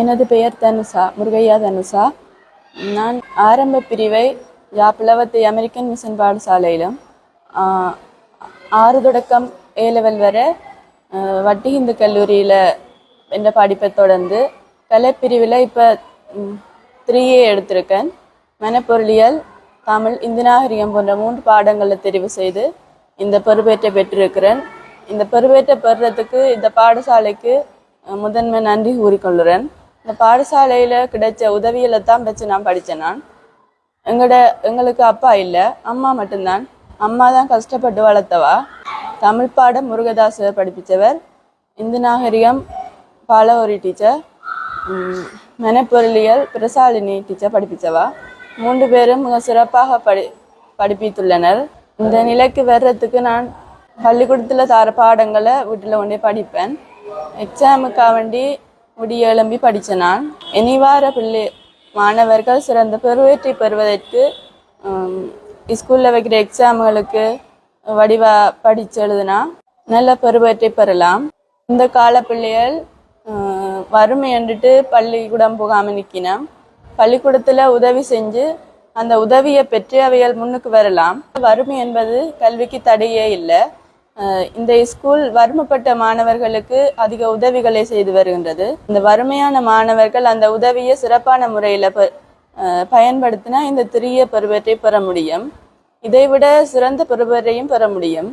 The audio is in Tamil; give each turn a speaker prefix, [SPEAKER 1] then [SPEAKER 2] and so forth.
[SPEAKER 1] எனது பெயர் தனுஷா முருகையா தனுஷா. நான் ஆரம்ப பிரிவை யாப்பிளவத்தை அமெரிக்கன் மிஷன் பாடசாலையிலும் ஆறு தொடக்கம் ஏ லெவல் வரை வட்டி ஹிந்து கல்லூரியில் என்ற படிப்பை தொடர்ந்து கலைப்பிரிவில் இப்போ த்ரீ ஏ எடுத்திருக்கேன். மனப்பொருளியல் தமிழ் இந்து நாகரிகம் போன்ற மூன்று பாடங்களை தெரிவு செய்து இந்த பெறுபேற்றை பெற்றிருக்கிறேன். இந்த பெறுபேற்றை பெறுறதுக்கு இந்த பாடசாலைக்கு முதன்மை நன்றி கூறிக்கொள்கிறேன். இந்த பாடசாலையில் கிடைச்ச உதவிகளை தான் வச்சு நான் படித்தேன் நான். எங்களோட எங்களுக்கு அப்பா இல்லை அம்மா மட்டும்தான். அம்மா தான் கஷ்டப்பட்டு வளர்த்தவா. தமிழ் பாடம் முருகதாசர் படிப்பிச்சவர் இந்து நாகரிகம் பாலவரி டீச்சர் மனப்பொருளியல் பிரசாலினி டீச்சர் படிப்பித்தவா மூன்று பேரும் மிக சிறப்பாக படி படிப்பித்துள்ளனர். இந்த நிலைக்கு வர்றதுக்கு நான் பள்ளிக்கூடத்தில் தர பாடங்களை வீட்டில் ஒன்றே படிப்பேன். எக்ஸாமுக்காக வேண்டி விடிய எழும்பி படித்தேன் நான் இனி வார பிள்ளை மாணவர்கள் சிறந்த பெருவேற்றி பெறுவதற்கு ஸ்கூலில் வைக்கிற எக்ஸாம்களுக்கு வடிவா படித்து எழுதுனா நல்ல பெருவேற்றை பெறலாம். இந்த கால பிள்ளைகள் வறுமை என்றுட்டு பள்ளிக்கூடம் போகாமல் நிற்கினோம் பள்ளிக்கூடத்தில் உதவி செஞ்சு அந்த உதவியை பெற்று அவைகள் முன்னுக்கு வரலாம். வறுமை என்பது கல்விக்கு தடையே இல்லை. இந்த ஸ்கூல் வறுமைப்பட்ட மாணவர்களுக்கு அதிக உதவிகளை செய்து வருகின்றது. இந்த வறுமையான மாணவர்கள் அந்த உதவியை சிறப்பான முறையில் ப பயன்படுத்தினா இந்த திரிய பருவத்தை பெற முடியும். இதைவிட சிறந்த பருவத்தையும் பெற முடியும்.